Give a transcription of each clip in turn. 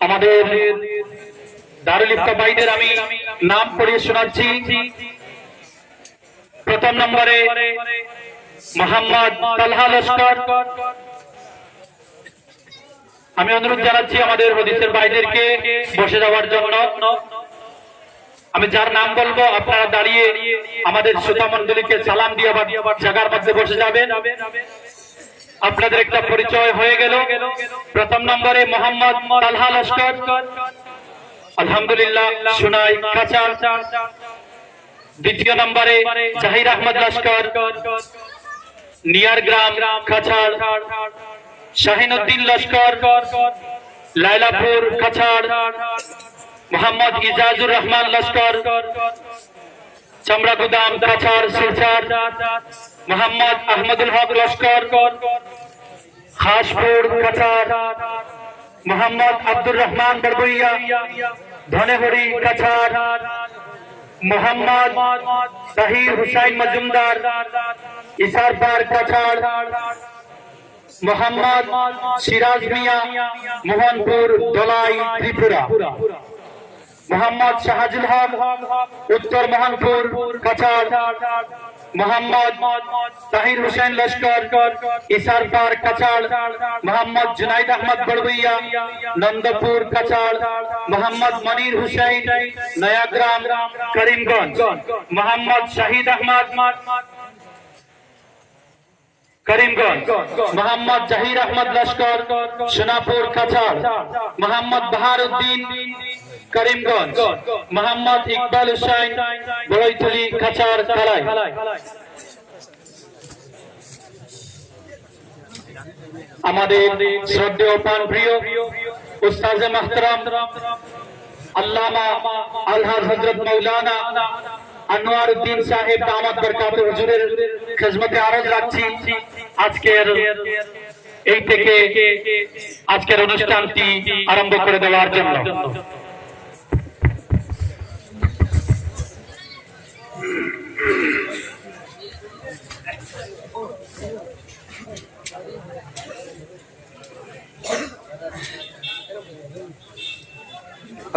আমাদের দারুল ইফতা ভাইদের আমি নাম পড়িয়ে শোনাচ্ছি। প্রথম নম্বরে মোহাম্মদ তালহা লস্কর। আমি অনুরোধ জানাচ্ছি আমাদের হদিসের ভাইদেরকে বসে যাওয়ার জন্য। আমি যার নাম বলব, আপনারা দাঁড়িয়ে আমাদের শ্রোতা মন্ডলীকে সালাম দিয়ে আবার জায়গার মধ্যে বসে যাবেন। আপনাদের একটা পরিচয় হয়ে গেল। প্রথম নম্বরে মোহাম্মদ তালহা লস্কর। আলহামদুলিল্লাহ, সুনাই কাঁচা। দ্বিতীয় নম্বরে জাহির আহমদ লস্কর। নিয়ার গ্রাম কাছাড় শাহিনুদ্দিন লস্কর, লাইলাপুর মোহাম্মদ ইজাজুর রহমান লস্কর, চামড়াগুদাম, কাছাড়, শিলচর, মোহাম্মদ আহমদুল হক লস্কর, খাসপুর, কাছাড়, মোহাম্মদ আব্দুর রহমান বড়বইয়া ধনেহরি, কাছাড়, মোহাম্মদ তাহির হুসাইন মজুমদার, ইসারপার, কাছাড় মোহাম্মদ সিরাজ মিয়া, মোহনপুর দলাই ত্রিপুরা। মোহাম্মদ শাহাজুল হক, উত্তর মোহনপুর, কাছাড়। মোহাম্মদ তাহির হোসেন লস্কর ইসারপার কাছাড়। মোহাম্মদ জুনাইদ আহমদ বড়বইয়া, নন্দপুর, কাছাড়। মোহাম্মদ মনির হুসাইন নয়াগ্রাম, করিমগঞ্জ। মোহাম্মদ শাহিদ আহমদ করিমগঞ্জ, মোহাম্মদ জাহির আহমদ লস্কর, সোনাপুর, কাছাড়, মোহাম্মদ বাহারুদ্দিন, করিমগঞ্জ, মোহাম্মদ ইকবাল হুসাইন বড়ইতলি কাছাড়, কালাই। আমাদের শ্রদ্ধেয় প্রাণ প্রিয় উস্তাজে মাহতারাম আল্লামা আলহাজ হজরত মৌলানা আনোয়ার উদ্দিন সাহেব দামাত বরকাত হুজুরের খেজমতে আরজ রাখছি আজকের এই থেকে আজকের অনুষ্ঠানটি আরম্ভ করে দেওয়ার জন্য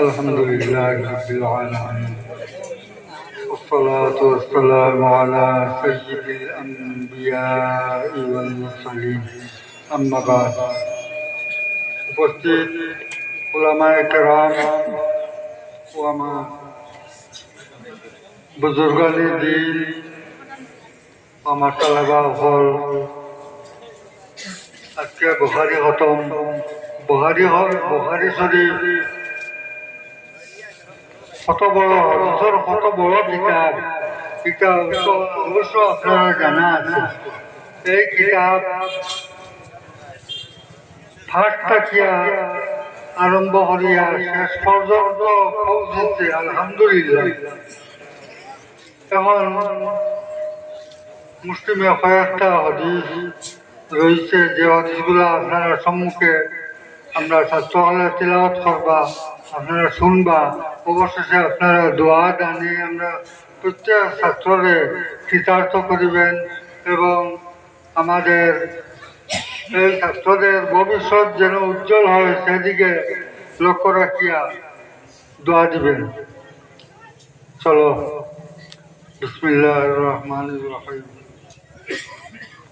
الحمد لله رب العالمين والصلاة والسلام على سيد الأنبياء والمرسلين أما بعد উপস্থিত ওলামায় কেরাম ও আমার বুজুর্গানি দিন আমার তালেবা হল আজকে বুহারি খতম বুহারি হল বুহারি শরীফ কত বড় কত বড় কিতাব। এটা অবশ্য আপনারা জানা আছে। এই কিতাব আরম্ভ করিয়া শেষ পর্যন্ত পৌঁছেছে, আলহামদুলিল্লাহ। এখন মুসলিমে কয়েকটা হদিস রয়েছে যে হদিসগুলো আপনারা সম্মুখে আমরা ছাত্রসকলে তিলাওয়াত করবা। আপনারা শুনবা। অবশেষে আপনারা দোয়া দানি আমরা প্রত্যেক ছাত্ররে কৃতার্থ করিবেন এবং আমাদের এই ছাত্রদের ভবিষ্যৎ যেন উজ্জ্বল হয় সেদিকে লক্ষ্য রাখিয়া দোয়া দিবেন। চলো। বিসমিল্লাহ রহমান রহিম।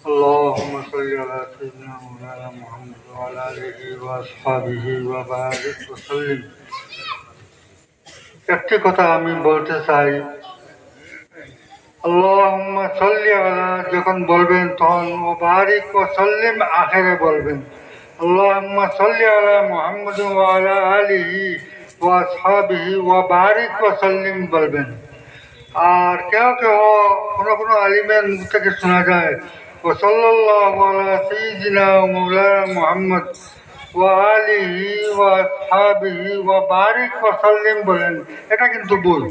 اللهم صل على سيدنا مولانا محمد وعلى اله واصحابه وبارك وسلم একটি কথা আমি বলতে চাই আল্লাহুম্মা সাল্লি আলা যখন বলবেন তখন ও বারিক ও সাল্লিম আখেরে বলবেন আল্লাহুম্মা সাল্লি আলা মুহাম্মদ ওয়া আলা আলিহি ওয়া আসহাবিহি ওয়া বারিক ওয়া সাল্লিম বলবেন আর কেউ কেউ কোনো কোনো আলিমের মুখ থেকে শোনা যায় ও সাল্লাল্লাহু আলা সাইয়্যিদিনা ওয়া মাওলানা মুহাম্মদ ওয়া আলিহি ওয়া আসহাবিহি ওয়া বারিক ওয়া সাল্লিম বলেন এটা কিন্তু ভুল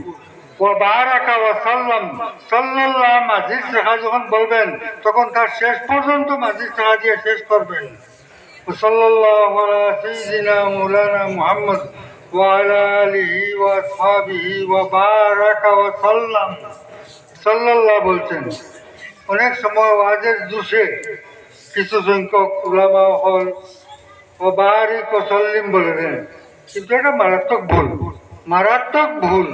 ওয়া বারাকা ওয়া সাল্লাম সাল্লাল্লাহ মাঝির শেখা যখন বলবেন তখন তার শেষ পর্যন্ত মাঝির শেখা দিয়ে শেষ করবেন وصلى الله على سيدنا مولانا محمد وعلى آله وأصحابه وبارك وسلم সাল্লাল্লাহ বলছেন অনেক সময় ওয়াজের জুসে কিছু সংখ্যক উলামা হল ও বাহারিক ও সল্লিম বলে দেন। কিন্তু এটা মারাত্মক ভুল মারাত্মক ভুল।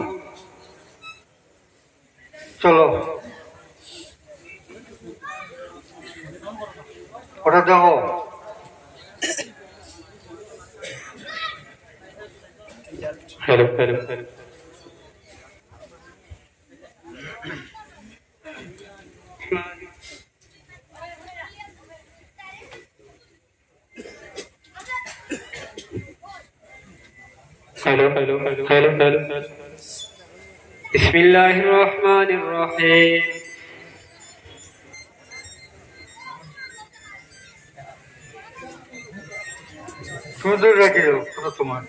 চলো। ওটা দেখো। Hello hello hello hello hello hello بسم الله الرحمن الرحيم সুন্দর রেখে দাও ওটা তোমার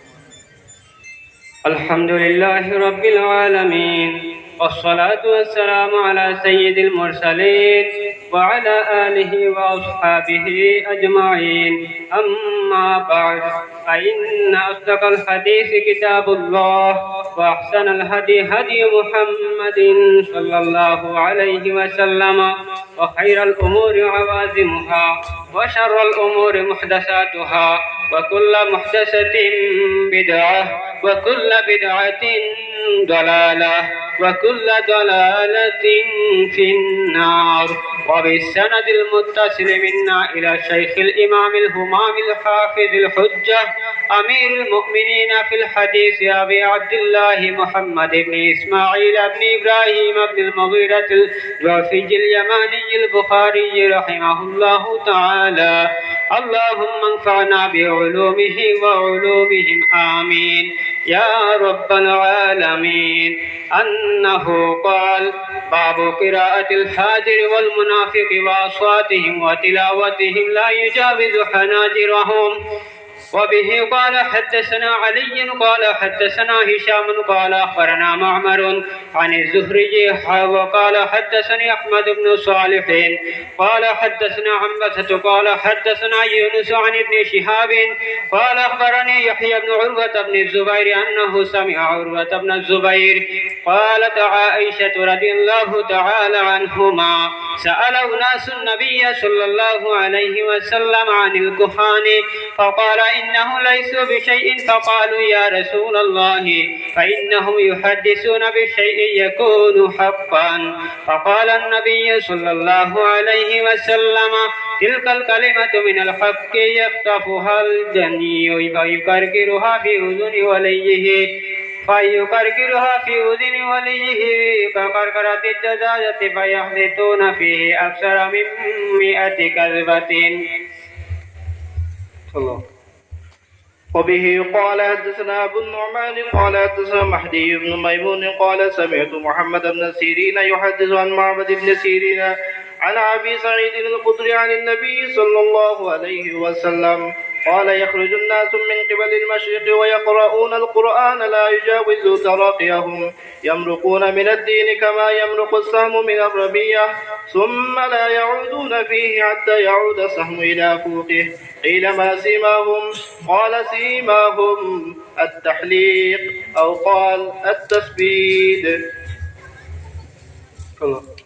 الحمد لله رب العالمين والصلاة والسلام على سيد المرسلين وعلى آله وأصحابه أجمعين. أما بعد فإن أصدق الحديث كتاب الله وأحسن الهدي هدي محمد صلى الله عليه وسلم وخير الأمور عوازمها وشر الأمور محدثاتها. وكل محدثة بدعة وكل بدعة ضلالة وكل ضلالة في النار. وبالسند المتصل منا إلى شيخ الإمام الهمام الحافظ الحجة أمير المؤمنين في الحديث أبي عبد الله محمد بن إسماعيل بن إبراهيم بن المغيرة الجعفي اليماني البخاري رحمه الله تعالى. اللهم انفعنا بعلومه وعلومهم آمين. يا رب العالمين. أنه قال باب قراءة الحاضر والمنافق وأصواتهم وتلاوتهم لا يجاوز حناجرهم. وبه قال حدثنا علي قال حدثنا هشام قال أخبرنا معمر عن الزهري وقال حدثني أحمد بن صالح قال حدثنا عنبسة قال حدثنا يونس عن ابن شهاب قال أخبرني يحيى بن عروة بن الزبير أنه سمع عروة بن الزبير قالت عائشة رضي الله تعالى عنهما سأل ناس النبي صلى الله عليه وسلم عن الكهان فقال إنه ليسوا بشيء فقالوا يا رسول الله فإنهم يحدثون بشيء يكون حقا فقال النبي صلى الله عليه وسلم تلك الكلمة من الحق يخطفها الجني ويكركرها في أذن وليه فيكركرها في أذن وليه ككركرة الدجاجة فيحدثون فيه أكثر من مئة كذبة চলো وبه قال حدثنا أبو النعمان قال حدثنا مهدي بن ميمون قال سمعت محمد بن سيرين يحدث عن معبد بن سيرين عن أبي سعيد الخدري عن النبي صلى الله عليه وسلم. قال يخرج الناس من قبل المشرق ويقرؤون القرآن لا يجاوز تراقيهم. يمرقون من الدين كما يمرق السهم من الرمية ثم لا يعودون فيه حتى يعود السهم إلى فوقه. قيل ما سيماهم؟ قال سيماهم التحليق أو قال التسبيد. চলো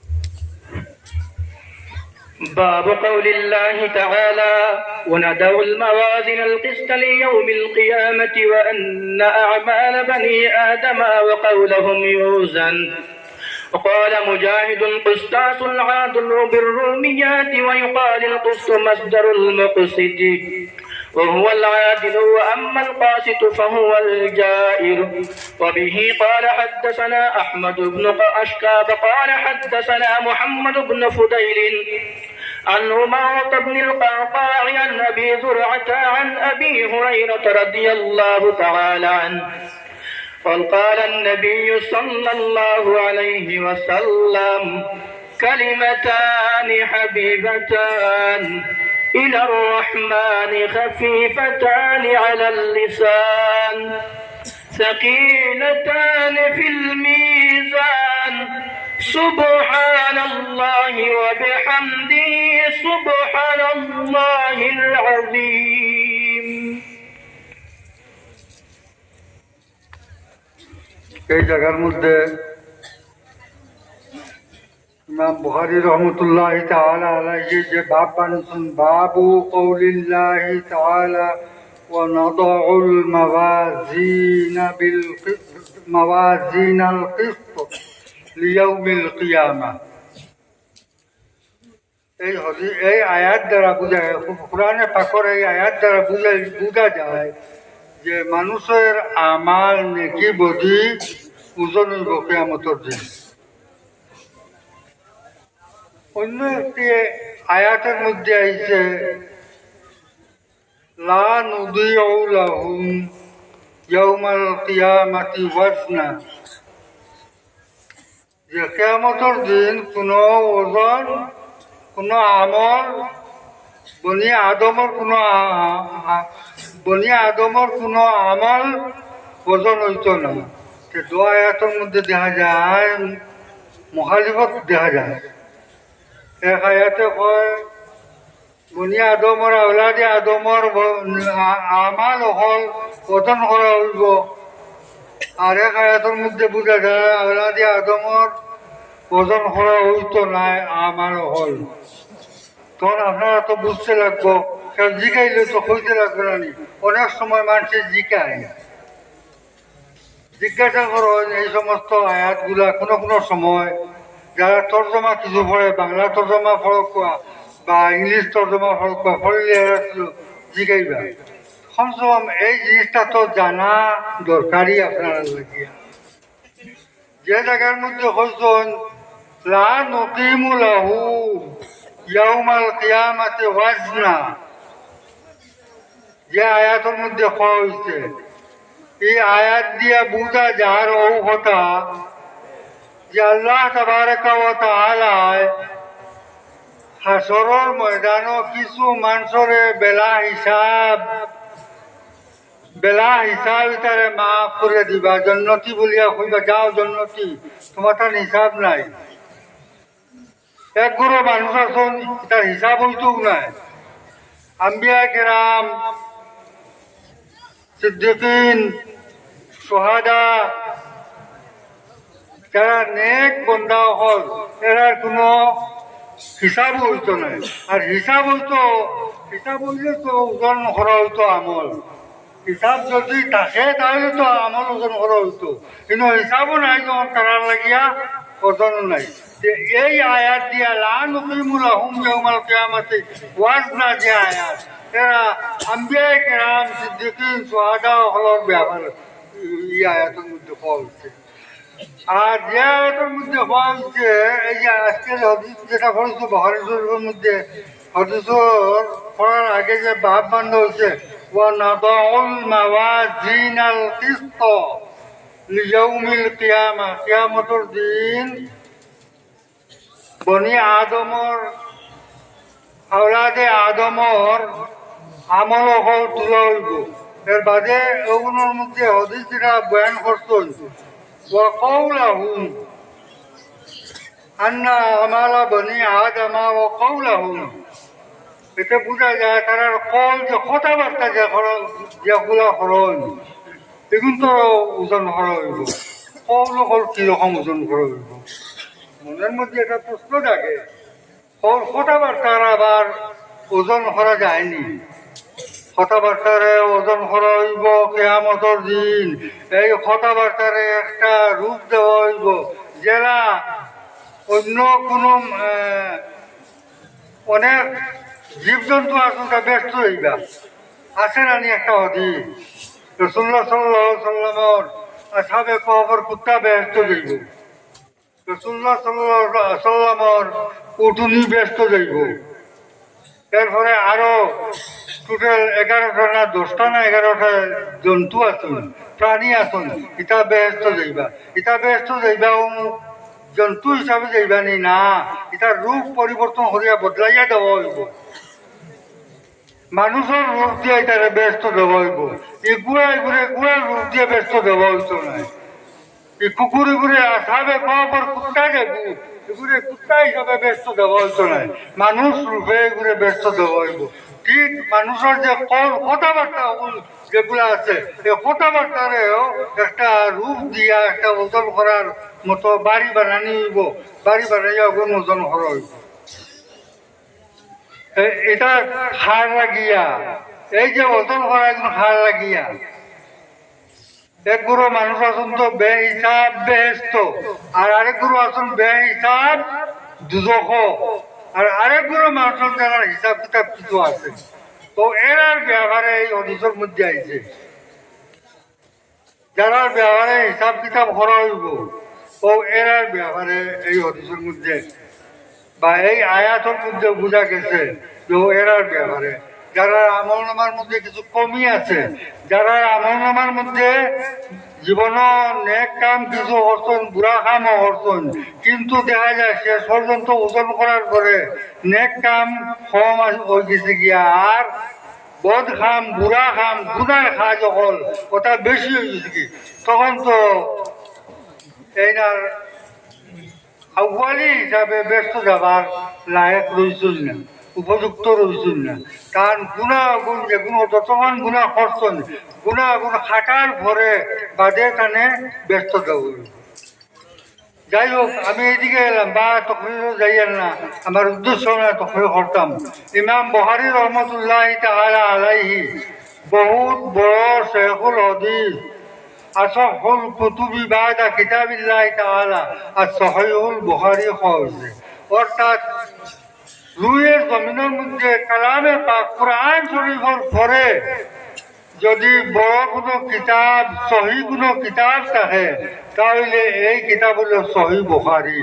باب قول الله تعالى وندع الموازن القسط ليوم القيامة وأن أعمال بني آدم وقولهم يوزن. وقال مجاهد قسطاس العادل بالروميات ويقال القسط مصدر المقسط. وهو العادل وأما القاسط فهو الجائر. وبه قال حدثنا أحمد بن أشكاب قال حدثنا محمد بن فضيل عن عمارة بن القعقاع عن أبي زرعة عن أبي هريرة رضي الله تعالى عنه. قال النبي صلى الله عليه وسلم كلمتان حبيبتان إلى الرحمن خفيفتان على اللسان ثقيلتان في الميزان سبحان الله وبحمده سبحان الله العظيم এই জায়গার মধ্যে ইমাম বুখারী রহমতুল্লাহ তাআলা আলাইহি যে বাব বানিয়েছেন বাবু কৌলিল্লাহি তাআলা ونضع الموازين بالقسط موازين القسط লিয়াউমিল কিয়ামা। এই হজি এই আয়াত দ্বারা বোঝা কোরআনে পাকর এই আয়াত দ্বারা বুঝা বোঝা যায় যে মানুষের আমার নেকি বধি ওজন হইব কেয়ামতর দিন। অন্য একটি আয়াতের মধ্যে আইছে, লা নদী লাহুম ইয়াউমাল কিয়ামাতি ওয়াজনা। যে কেয়ামতর দিন কোনো ওজন, কোনো আমল, বনি আদমর কোনো বনি আদমর কোনো আমল ওজন হইত না যে দো মধ্যে দেখা যায় মহালিফত দেখা যায়। এক আয়াতে কয়, বনি আদমর আওলাদে আদমর আমাল হল ওজন করা হইব আয়াতের মধ্যে যায় আদমর ওজন হইতো নাই আমাল হল। তখন আপনারা তো বুঝতে লাগবো জিকাইলে তো হইতে লাগবে না অনেক সময় মানুষের জিকায়। জিজ্ঞাসা করো, এই সমস্ত আয়াতগুলা কোনো কোনো সময়, যারা তর্জমা কিছু পড়ে, বাংলা তর্জমা ফরক বা ইংলিশ তর্জমা ফরক পড়লে জিকাইবা। কমসে কম এই জিনিসটা তো জানা দরকারই আপনারা লাগিয়া যে জায়গার মধ্যে হইছেন, লা নকিমু যে মধ্যে এই আয়াত দিয়া কথা যে আল্লাহ কিছু মানুষরে বেলা হিসাব বেলা হিসাব তারে মাফ করে দিবা জন্নতি বলিয়া কইবা যাও জন্নতি তোমার তার হিসাব নাই। এক গুরু মানুষ আছেন তার হিসাব হইতো নাই। আম্বিয়া কেরাম সিদ্দিকিন সোহাদা যারা নেক বন্ধা হল এরার কোনো হিসাব হইতো নাই। আর হিসাব হইতো হিসাব হইলে তো ওজন করা হইতো আমল। হিসাব যদি থাকে, তাহলে তো আমল ওজন করা হইতো কিন্তু হিসাবও নাই যখন তারা লাগিয়া ওজন নাই। এই আয়াত দিয়া লান উকিমুল আহুম ইয়াউমাল কিয়ামাতি ওয়াজনা যে আয়াত। এরা আম্বিয়া কেরাম সিদ্দিকিন সোহাদা হলর ব্যাপার এই আয়াতের মধ্যে পাওয়া হচ্ছে আর যে আয়াতের মধ্যে পাওয়া হচ্ছে এই যে আজকের যেটা পড়েছে বহারি শরীফের মধ্যে অথচ পড়ার আগে যে ভাব বান্ধ হচ্ছে ওয়ানাদাউল মাওয়াজিনাল কিসত। বনি আদমর, আওলাদে আদমর আমল হল এর বাদে ওগুলোর মধ্যে হদিসরা বয়ান করতে হইব। ওয়াকাউলাহুম আন্না আমালা বনি আদমা ওয়াকাউলাহুম এতে বোঝা যায় তারা কল যে কথাবার্তা যে খরচ যেগুলা খরচ এগুলো তো ওজন হইব। কল কল কীরকম ওজন হইব? মনের মধ্যে একটা প্রশ্ন থাকে কল কথাবার্তার আবার ওজন করা যায়নি। কথাবার্তারে ওজন করা হইব কেয়ামতর দিন, এই কথাবার্তারে একটা রূপ দেওয়া হইব। জেলা অন্য কোনো অনেক জীবজন্তু আসনটা ব্যস্ত হইবা। আছে নানি একটা হদি রসুল্লাহ সাল্লাহ সাল্লামর আসাবে কবর কুত্তা ব্যস্ত যাইব রসুল্লাহ সাল্লাহ সাল্লামর উঠুনি ব্যস্ত যাইব এরপরে আরও টোটাল এগারোটা না, দশটা না এগারোটা জন্তু আছেন, প্রাণী আছেন ইটা ব্যস্ত যাইবা ইটা ব্যস্ত যাইবা অমুক জন্তু হিসাবে যাইবা নি না ইটার রূপ পরিবর্তন করিয়া বদলাইয়া দেওয়া হইব। মানুষের রূপ দিয়ে তারা ব্যস্ত দেওয়া হইব। গুড়া ঘুরে গুড়ার রূপ দিয়ে ব্যস্ত দেওয়া হইত নাই? এই কুকুরে ঘুরে আসাবে খবর কুত্তা যাব এগুলো কুত্তা হিসাবে ব্যস্ত দেওয়া হইত নাই? মানুষ রূপে এগুলো ব্যস্ত দেওয়া হইব। ঠিক মানুষের যে কল কথাবার্তা যেগুলো আছে এই কথাবার্তারেও একটা রূপ দিয়া একটা ওজন করার মতো বাড়ি বানানি হইব বাড়ি ওগুলো ওজন করা হইব। এটা হার লাগিয়া, এই যে ওজন করা একজন হার লাগিয়া। এক গুরু মানুষ আছেন তো, বে হিসাব বেহেস্ত, আর আরেক গুরু আছেন বে হিসাব দুজখ আর আরেক গুরু মানুষের যারা হিসাব কিতাব কিছু আছে। তো এরার ব্যবহারে এই হদিসের মধ্যে আইছে। যারা ব্যবহারে হিসাব কিতাব করা হইব ও এরার ব্যবহারে এই হদিসের মধ্যে বা এই আয়াতের মধ্যে বোঝা গেছে যে ও এরার ব্যাপারে। যারা আমল নামার মধ্যে কিছু কমি আছে, যারা আমল নামার মধ্যে জীবন নেক কাম কিছু হরছেন বুড়া কামও হরছেন কিন্তু দেখা যায় সে পর্যন্ত ওজন করার পরে নেক কাম কম হয়ে গেছে গিয়া। আর বদ খাম, বুড়া খাম, গুনার খা যখন ওটা বেশি হয়ে গেছে কি? তখন তো এই না আউ্বালি হিসাবে ব্যস্ত যাবার লায়ক রইছিল না, উপযুক্ত রইছিল না। কারণ গুণা গুণ যেগুলো যতক্ষণ গুণা করছেন গুণা গুণ খাটার পরে বাদে কানে ব্যস্ত যাব যাই হোক, আমি এদিকে এলাম, বা তখনও যাইয়েন না। আমার উদ্দেশ্য না তখন করতাম। ইমাম বহারি রহমতুল্লাহ তাআলা আলাইহি, বহুত বড় শেখুল হদিস। أصح الكتب بعد كتاب الله تعالى الصحيح البخاري হয়েছে অর্থাৎ রুয়ের জমিনের মধ্যে কালামে পাক কোরআন শরীফের পরে যদি বড় কোনো কিতাব সহি কোনো কিতাব থাকে তাহলে এই কিতাব হলো সহি বুখারি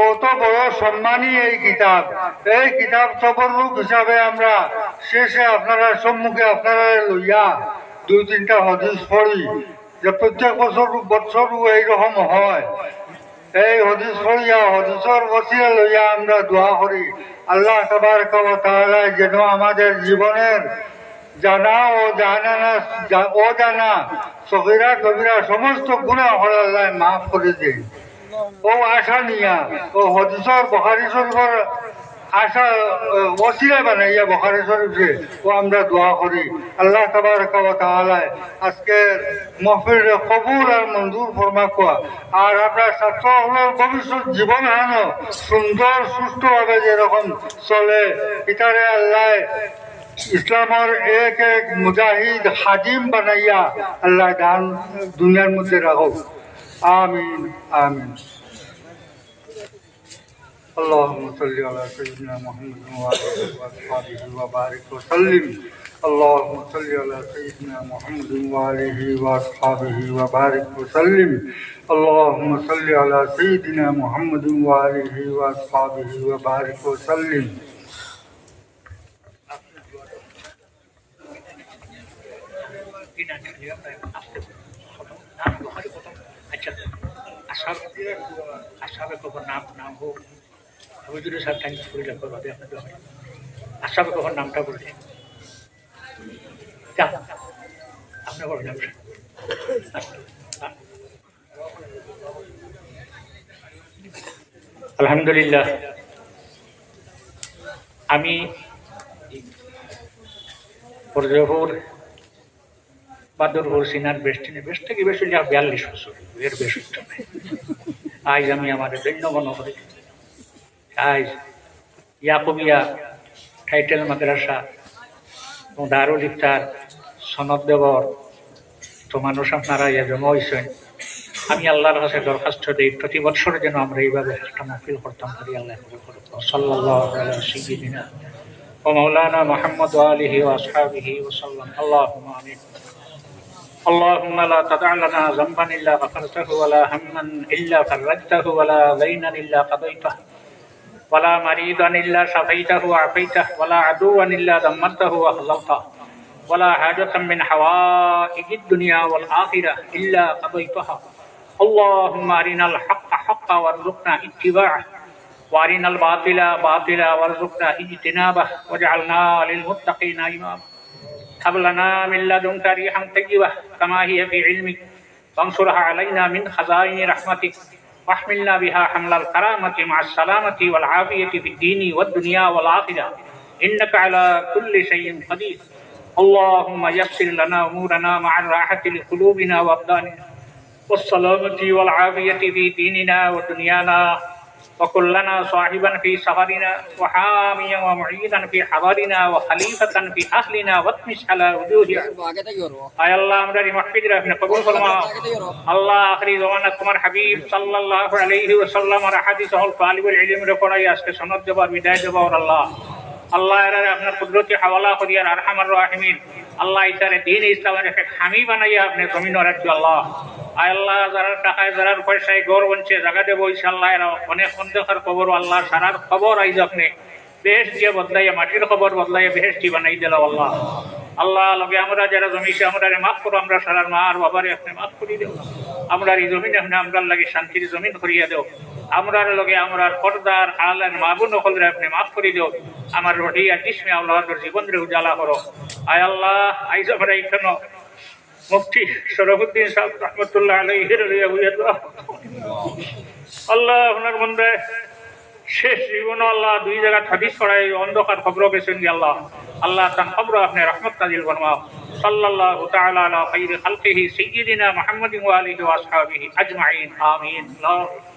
অত বড় সম্মানী এই কিতাব এই কিতাব তবরুক হিসাবে আমরা শেষে আপনারা সম্মুখে আপনারা লইয়া দুই তিনটা হদিস পড়ি যে প্রত্যেক বছর বছর এইরকম হয়। এই হদিস পড়িয়া হদিসর বসিয়া লইয়া আমরা দোয়া করি। আল্লাহ সবার তাআলা যেন আমাদের জীবনের জানা ও জানা ও জানা সহিরা কবিরা সমস্ত গুণা আল্লাহ মাফ করে দেয় ও আশা নিয়া, ও হদিসর বখারি শরীফের আশা ওসিলা বানাইয়া বখারেশ্বর উঠে ও আমরা দোয়া করি। আল্লাহ তাবার তাহলায় আজকের মহফিল কবুল আর মঞ্জুর ফরমা কোয়া। আর আপনার ছাত্র হলের ভবিষ্যৎ জীবন হানো সুন্দর সুস্থভাবে যেরকম চলে, ইতারে আল্লাহ ইসলামের এক এক মুজাহিদ হাজিম বানাইয়া আল্লাহ দান দুনিয়ার মধ্যে রাখো আমিন আমিন। اللهم صل على سيدنا محمد وعلى اله وبارك وسلم. اللهم صل على سيدنا محمد وعليه واصحابه وبارك وسلم. اللهم صل على سيدنا محمد وعليه واصحابه وبارك وسلم. اچھا اصحاب اصحاب کو نام نام ہو؟ যদি স্যার টাইম করে লাগবে ভাবে আপনার দোকানে আসাবে কখন নামটা যা আপনার বড় নাম আলহামদুলিল্লাহ, আমি পর্যপুর বাদুরপুর, সিনার বেস্টিনে বেশ থেকে বেশ বিয়াল্লিশ বছর, এর বেশ আজ আমি আমাদের দৈন্য মনে করি আজ ইয়াকুবিয়া টাইটেল মাদ্রাসা এবং দারুল ইফতার সনদ দেবর তো মানুষ আপনারা ইয়া জমা হয়েছেন আমি আল্লাহর কাছে দরখাস্ত দিই প্রতি বছর যেন আমরা এইভাবে একটা মাহফিল করতাম করি আল্লাহ কবুল করুক সাল্লাল্লাহু আলা সাইয়্যিদিনা ওয়া মাওলানা মুহাম্মদ ওয়া আলিহি ওয়া আসহাবিহি ওয়া সাল্লাম আল্লাহুম্মা আমিন اللهم لا تدع لنا ذنبا الا غفرته ولا هما الا فرجته ولا دينا الا قضيته ولا مريضا إلا شفيته وعافيته ولا عدوا إلا دمرته وخذلته ولا حاجة من حوائج الدنيا والآخرة إلا قضيتها. اللهم أرنا الحق حقا وارزقنا اتباعه وأرنا الباطل باطلا وارزقنا اجتنابه واجعلنا للمتقين إماما. هب لنا من لدنك ريحا طيبة كما هي في علمك وانصرها علينا من خزائن رحمتك. واحملنا بها حمل الكرامة مع السلامة والعافية في الدين والدنيا والآخرة. إنك على كل شيء قدير. اللهم يسر لنا أمورنا مع الراحة لقلوبنا وأبداننا. والسلامة والعافية في ديننا ودنيانا. وكلنا صاحبا في سفرنا وحاميا ومعيدا في حضرنا وخليفة في أهلنا واتمس على وجوهنا أي الله أمرني محفظ رفنا قبول فرما الله آخری زمانہ تمہار حبیب صلی اللہ علیہ وسلم اور حدیث الفالب العلم رکھنا یا اس کے سنت جب اور بدایت جب اور اللہ আল্লাহ আপনার কুদরতি হাওয়ালা করিয়ার আরহামার রাহিমিন। আল্লাহ ইতারে দিন ইসলামের একটা খামি বানাইয়া আপনি জমিন আল্লাহ। আয় আল্লাহ, যারা টাকায়, যারা পয়সায় গড় বনছে জায়গা দেবো ইনশাল্লাহ এরা অনেক অন্ধকার খবর, আল্লাহ, সারার খবর আইজ আপনি। বেশ দিয়ে বদলাইয়া, মাটির খবর বদলাইয়া বেহেশটি বানাই দিল আল্লাহ। আল্লাহ, লগে আমরা যারা জমিছে আমরা রে মাফ করো, আমরা সারার মা আর বাবারে আপনি মাফ করি দেও। আমরা এই জমিন আপনি আমরা লাগে শান্তির জমিন করিয়া দেও। আমরার লগে আমরার পর্দার আলার মাবুন হলরে আপনি মাফ করি দেও। আমার রহিয়া জিসমে আল্লাহর জীবন রে উজালা করো। আয় আল্লাহ, আইজ আমরা এখানে মুফতি শরফুদ্দিন সাহেব রহমতুল্লাহ আলাইহির লইয়া দোয়া আল্লাহ, আপনার মধ্যে শেষ জীবন আল্লাহ দুই জায়গা হাদিস করাই অন্ধকার খবর গেছেন আল্লাহ। আল্লাহ তান খবর আপনি রহমত নাজিল ফরমাও। সাল্লাল্লাহু তাআলা আলা খাইরি খালকিহি সাইয়্যিদিনা মুহাম্মাদিন ওয়া আলিহি ওয়া আসহাবিহি আজমাইন। আমিন। আল্লাহ।